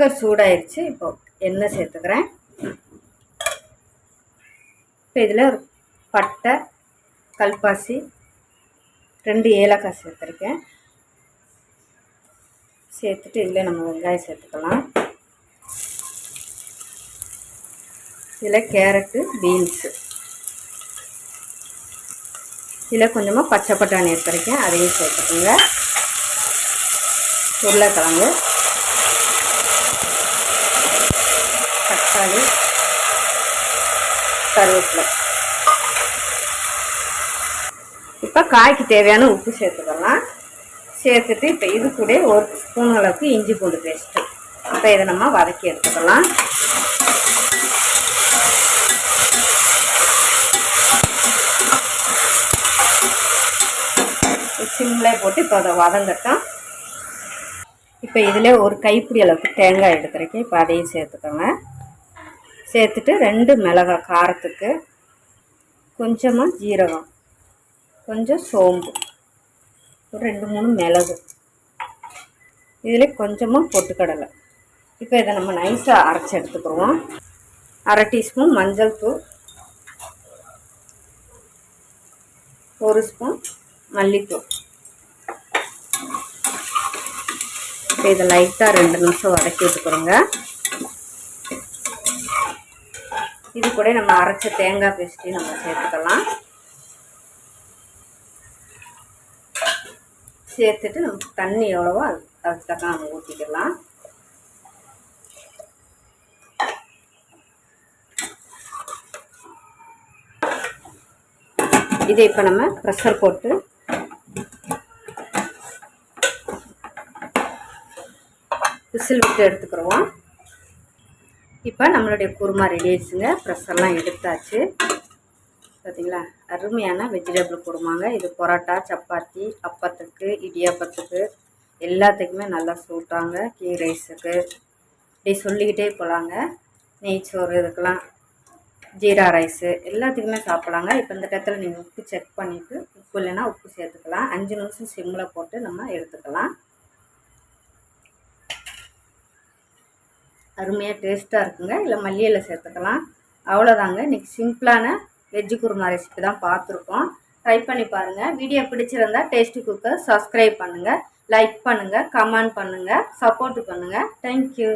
Cooker சூடாயிருச்சு. இப்போ எண்ணெய் சேர்த்துக்கிறேன். இப்போ இதில் ஒரு பட்டை கல்பாசி ரெண்டு ஏலக்காய் சேர்த்துருக்கேன். சேர்த்துட்டு இதில் நம்ம வெங்காயம் சேர்த்துக்கலாம். இதில் கேரட்டு பீன்ஸு. இதில் கொஞ்சமாக பச்சை பட்டாணி எடுத்துருக்கேன் அதையும் சேர்த்துக்கோங்க. உருளைக்கிழங்கு. தக்காளி கருவேப்பிலை. இப்போ காய்க்கு தேவையான உப்பு சேர்த்துக்கலாம். சேர்த்துட்டு இப்போ இது கூட ஒரு ஸ்பூன் அளவுக்கு இஞ்சி பூண்டு பேஸ்ட்டு இப்போ இதை நம்ம வதக்கி எடுத்துக்கலாம். சிம்மில் போட்டு இப்போ அதை வதங்கட்டும். இப்போ இதில் ஒரு கைப்பிடி அளவுக்கு தேங்காய் எடுத்துருக்கேன். இப்போ அதையும் சேர்த்துக்கோங்க. சேர்த்துட்டு ரெண்டு மிளகாய் காரத்துக்கு கொஞ்சமாக ஜீரகம் கொஞ்சம் சோம்பு ஒரு ரெண்டு மூணு மிளகு. இதில் கொஞ்சமாக பொட்டுக்கடலை. இப்போ இதை நம்ம நைஸாக அரைச்சி எடுத்துக்கிடுவோம். அரை டீஸ்பூன் மஞ்சள் தூள் ஒரு ஸ்பூன் மல்லித்தூள். இப்போ இதை லைட்டாக ரெண்டு நிமிஷம் வதக்கி விட்டுக்கிறோங்க இது கூட நம்ம அரைச்ச தேங்காய் பேஸ்ட்டையும் நம்ம சேர்த்துக்கலாம். சேர்த்துட்டு நமக்கு தண்ணி எவ்வளவோ அது அதுக்கு தக்க நம்ம ஊற்றிக்கலாம் இதை இப்போ நம்ம ப்ரெஷர் போட்டு விசில் விட்டு எடுத்துக்கிறோம் இப்போ நம்மளுடைய குருமா ரெடி ஆயிடுச்சுங்க. ப்ரெஷர்லாம் எடுத்தாச்சு. பார்த்தீங்களா அருமையான வெஜிடபிள் குருமாங்க. இது பரோட்டா சப்பாத்தி அப்பத்துக்கு இடியாப்பத்துக்கு எல்லாத்துக்குமே நல்லா சூட்டாங்க. கீ ரைஸுக்கு இப்படி சொல்லிக்கிட்டே போகலாங்க நெய்ச்சோறு இதுக்கெல்லாம் ஜீரா ரைஸு எல்லாத்துக்குமே சாப்பிட்லாங்க. இப்போ இந்த இடத்துல நீங்கள் உப்பு செக் பண்ணிவிட்டு உப்பு இல்லைன்னா உப்பு சேர்த்துக்கலாம். அஞ்சு நிமிஷம் சிம்மில் போட்டு நம்ம எடுத்துக்கலாம். அருமையாக டேஸ்ட்டாக இருக்குங்க. இல்லை மல்லி இலை சேர்த்துக்கலாம். அவ்வளோதாங்க இன்றைக்கி சிம்பிளான வெஜ்ஜு குருமா ரெசிபி தான் பார்த்துருக்கோம். ட்ரை பண்ணி பாருங்கள் வீடியோ பிடிச்சிருந்தா டேஸ்ட்டு குக்கர் சப்ஸ்கிரைப் பண்ணுங்கள் லைக் பண்ணுங்கள் கமெண்ட் பண்ணுங்கள் சப்போர்ட் பண்ணுங்கள் தேங்க்யூ